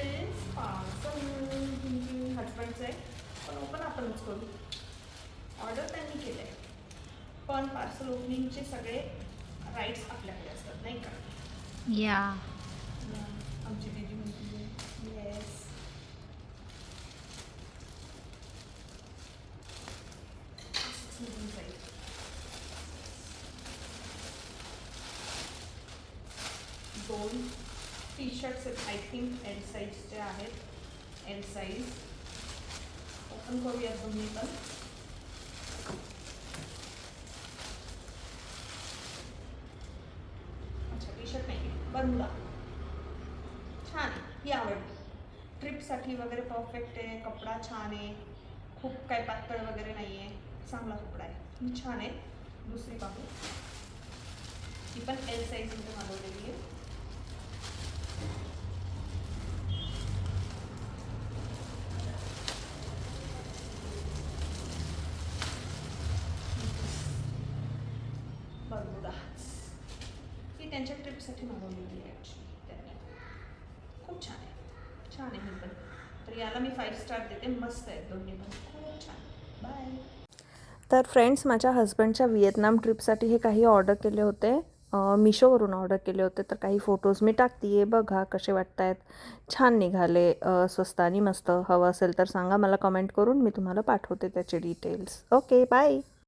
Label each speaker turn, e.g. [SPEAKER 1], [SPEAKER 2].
[SPEAKER 1] Is parcel हजबंडचं आहे पण open आपणच करू ऑर्डर त्यांनी केलं आहे पण पार्सल ओपनिंगचे सगळे राईट्स आपल्याकडे असतात नाही का
[SPEAKER 2] या
[SPEAKER 1] आमची दीदी म्हणते येस दोन टी शर्ट्स आहेत आय थिंक एल साईजचे आहेत एल साईज ओपन करूयात दोन्ही पण. अच्छा टी शर्ट नाही बनला छान आहे. ही आवडली. ट्रिपसाठी वगैरे परफेक्ट आहे. कपडा छान आहे. खूप काही पातळ वगैरे नाही आहे. चांगला कपडा आहे. ही छान आहे. दुसरी पाहू ही पण एल साईजमध्ये मागवलेली आहे बरमुडा ही त्यांच्या ट्रिपसाठी मागवलेली आहे ॲक्च्युली त्यांनी. खूप छान आहे. छान आहे ही पण. तर याला मी फाईव्ह स्टार देते. मस्त आहेत दोन्ही पण. खूप छान. बाय
[SPEAKER 3] तर फ्रेंड्स माझ्या हस्बंडच्या व्हिएतनाम ट्रिपसाठी हे काही ऑर्डर केले होते. मिशोवरून ऑर्डर केले होते. तर काही फोटोज मी टाकते आहे बघा कसे वाटत आहेत छान निघाले. स्वस्त आणि मस्त. हवं असेल तर सांगा. मला कमेंट करून मी तुम्हाला पाठवते त्याचे डिटेल्स ओके बाय